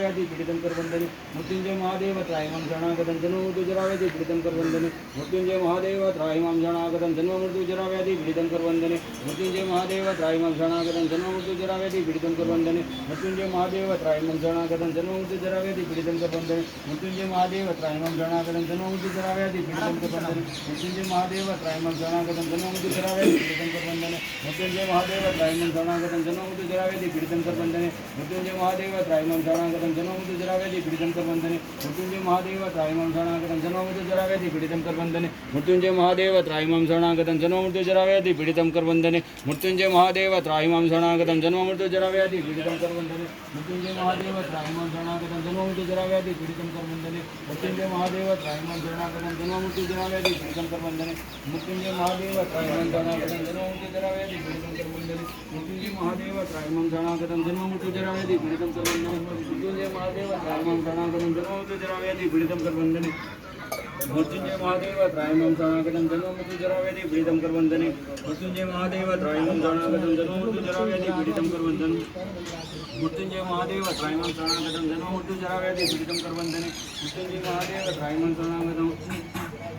व्याधि पीडितं कर वन्दने मृत्युञ्जय महादेव त्रायमां शरणागतं जन्ममृत्युजरा व्याधि पीडितं कर वन्दने मृत्युंजय महादेव त्रायमां शरणागतं जन्ममृत्युजरा व्याधि पीडितं कर वन्दने मृत्युञ्जय महादेव त्रायमां शरणागतं जन्ममृत्युजरा व्याधि पीडितं कर वन्दने मृत्युञ्जय महादेव त्रायमां शरणागतं जन्ममृत्युजरा व्याधि पीडितं कर वन्दने मृत्युंजय महादेव त्रायमां शरणागतं जन्ममृत्युजरा व्याधि पीडितं कर वन्दने मृत्युंजय महादेव त्रायमां शरणागतं जन्ममृत्युजरा व्याधि पीडितं कर वन्दने मृत्युंजय महादेव त्रायमां शरणागतं जन्ममृत्युजरा व्याधि पीडितं कर वन्दने मृत्युंजय महादेव त्रायमां शरणागतं जन्ममृत्युजरा व्याधि पीडितं कर वन्दने मृत्युंजय महादेव त्रायमां शरणागतं जन्ममृत्युजरा व्याधि पीडितं कर वन्दने मृत्युंजय महादेव त्रायमां शरणागतं जन्ममृत्युजरा व्याधि पीडितं कर वन्दने मृत्युंजय महादेव त्रायमां शरणागतं जन्ममृत्युजरा व्याधि पीडितं कर वन्दने मृत्युंजय महादेव त्रायमां शरणागतं जन्ममृत्युजरा व्याधि पीडितं कर वन्दने मृत्युंजय महादेव त्रायमां शरणागतं जन्ममृत्युजरा व्याधि पीडितं कर वन्दने मृत्युंजय महादेव त्रायमां शरणागतं जन्ममृत्युजरा व्याधि पीडितं कर वन्दने मृत्युंजय महादेव त्रायमां शरणागतं जन्ममृत्युजरा व्याधि पीडितं कर मृत्युंजय महादेव त्रायमां शरणागतं जन्ममृत्युजरा व्याधि पीडितं कर वन्दने मृत्युंजय महादेव त्रायमां शरणागतं जन्ममृत्युजरा व्याधि पीडितं कर वन्दने मृत्युंजय महादेव त्रायमां शरणागतं जन्ममृत्युजरा व्याधि पीडितं कर वन्दने मृत्युंजय महादेव त्रायमां शरणागतं जन्ममृत्युजरा व्याधि पीडितं कर वन्दने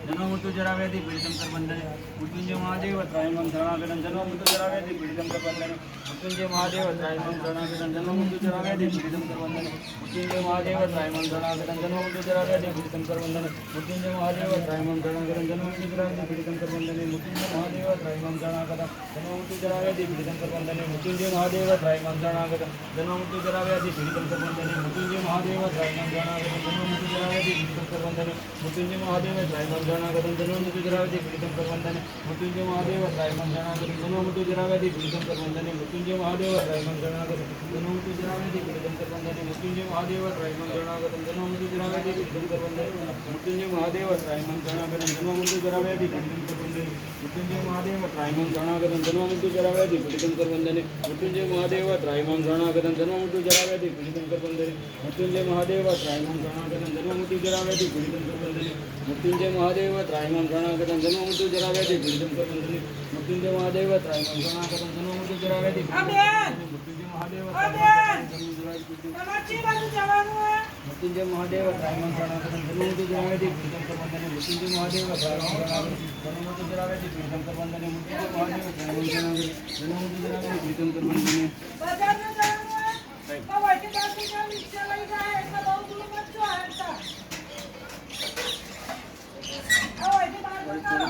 त्रायमां शरणागतं जन्ममृत्युजरा व्याधि कर वन्दने मृत्युंजय महादेव त्रायमां शरणागतं जन्ममृत्युजरा व्याधि पीडितं कर वन्दने मृत्युंजय महादेव त्रायमां शरणागतं जन्ममृत्युजरा व्याधि पीडितं कर वन्दने मृत्युंजय महादेव त्रायमां शरणागतं जन्ममृत्युजरा व्याधि पीडितं कर वन्दने मृत्युंजय महादेव त्रायमां शरणागतं जन्ममृत्युजरा व्याधि पीडितं कर वन्दने मृत्युंजय महादेव त्रायमां शरणागतं जन्ममृत्युजरा व्याधि पीडितं कर मृत्युंजय महादेव त्रायमां शरणागतं जन्ममृत्युजरा व्याधि पीडितं कर वन्दने मृत्युंजय महादेव त्रायमां शरणागतं जन्ममृत्युजरा व्याधि पीडितं कर वन्दने मृत्युंजय महादेव त्रायमां शरणागतं शरणागतं जन्ममृत्युजरा व्याधि पीडितं कर वन्दने मृत्युंजय महादेव त्रायमां शरणागतं जन्ममृत्युजरा व्याधि पीडितं कर वन्दने मृत्युंजय महादेव त्रायमां शरणागतं जन्ममृत्युजरा व्याधि पीडितं कर वन्दने मृत्युंजय महादेव त्रायमां शरणागतं जन्ममृत्युजरा व्याधि पीडितं कर वन्दने मृत्युंजय महादेव त्रायमां शरणागतं जन्ममृत्युजरा व्याधि पीडितं कर वन्दने मृत्युंजय महादेव त्रायमां शरणागतं जन्ममृत्युजरा व्याधि पीडितं कर वन्दने मृत्युंजय महादेव त्रायमां शरणागतं जन्ममृत्युजरा व्याधि पीडितं कर वन्दने मृत्युंजय महादेव त्रायमां शरणागतं जन्ममृत्युजरा व्याधि पीडितं कर वन्दने मृत्युंजय महादेव મહાદેવ ત્રાયમાન ગણાગતમ જન્મમૃત્યુ જરાવ્યાથી મૃત્યુંજય મહાદેવ ત્રાયમાન ગણાગતમ જન્મમૃત્યુ જરાવ્યાથી મૃત્યુંજય મહાદેવ મૃત્યુંજય મહાદેવ ત્રાયમાન ગણાગતમ જન્મમૃત્યુ જરાવ્યાથી મૃત્યુંજય મહાદેવ ત્રાયમાન ગણાગતમ જન્મમૃત્યુ જરાવ્યાથી પ્રીતમ કરબંધને મૃત્યુંજય મહાદેવ ત્રાયમાન ગણાગતમ જન્મમૃત્યુ જરાવ્યાથી પ્રીતમ કરબંધને બજાર જવાનું બાબા કે મહાદેવ ના વિચાર લઈ જાય એટલે બહુ દૂર મત છો હાલતા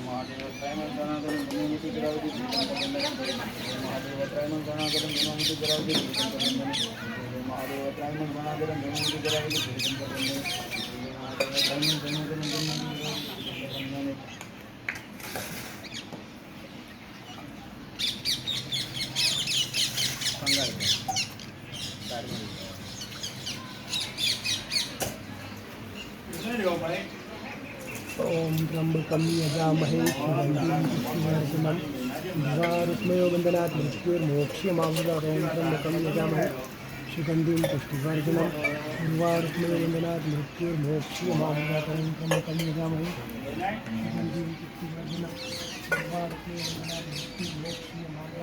મહાદેવ ત્રાયમં ગણાગતમ જન્મમૃત્યુ જરાવેદી પીડિતમ કરવંદને મહાદેવ ત્રાયમં ગણાગતમ જન્મમૃત્યુ ॐ त्र्यम्बकं यजामहे वन्दनात् मृत्युर्मोक्ष्यमामृतात् त्र्यम्बकं यजामहे सुगन्धिं पुष्टिवर्धनं गुरुवारुक्मयो वन्दनात् मृत्युर्मोक्ष्यमामृतात् ॐ त्र्यम्बकं यजामहे सुगन्धिं पुष्टिवर्धनं गुरुवारुक्मयो वन्दनात् मृत्युर्मोक्ष्यमामृतात्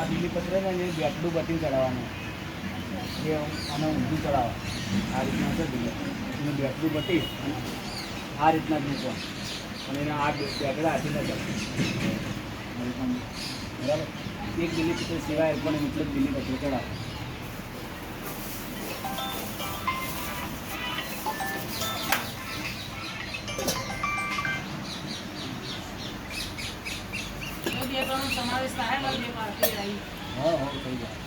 આ બીલીપત્ર છે ને એ બેટલું બટીને ચડાવવાનું. જે આને ઊંધું ચડાવો. આ રીતના છે બીલી એને બેટલું બટી આ રીતના જ મૂકો અને એના આ બેગડા હાથી બરાબર? એક બીલીપત્ર સિવાય પણ મતલબ જ બીલીપત્ર ચડાવો. વ્યવસ્થા હે મારી પાર્ટી આવી. હા હા થઈ જાય.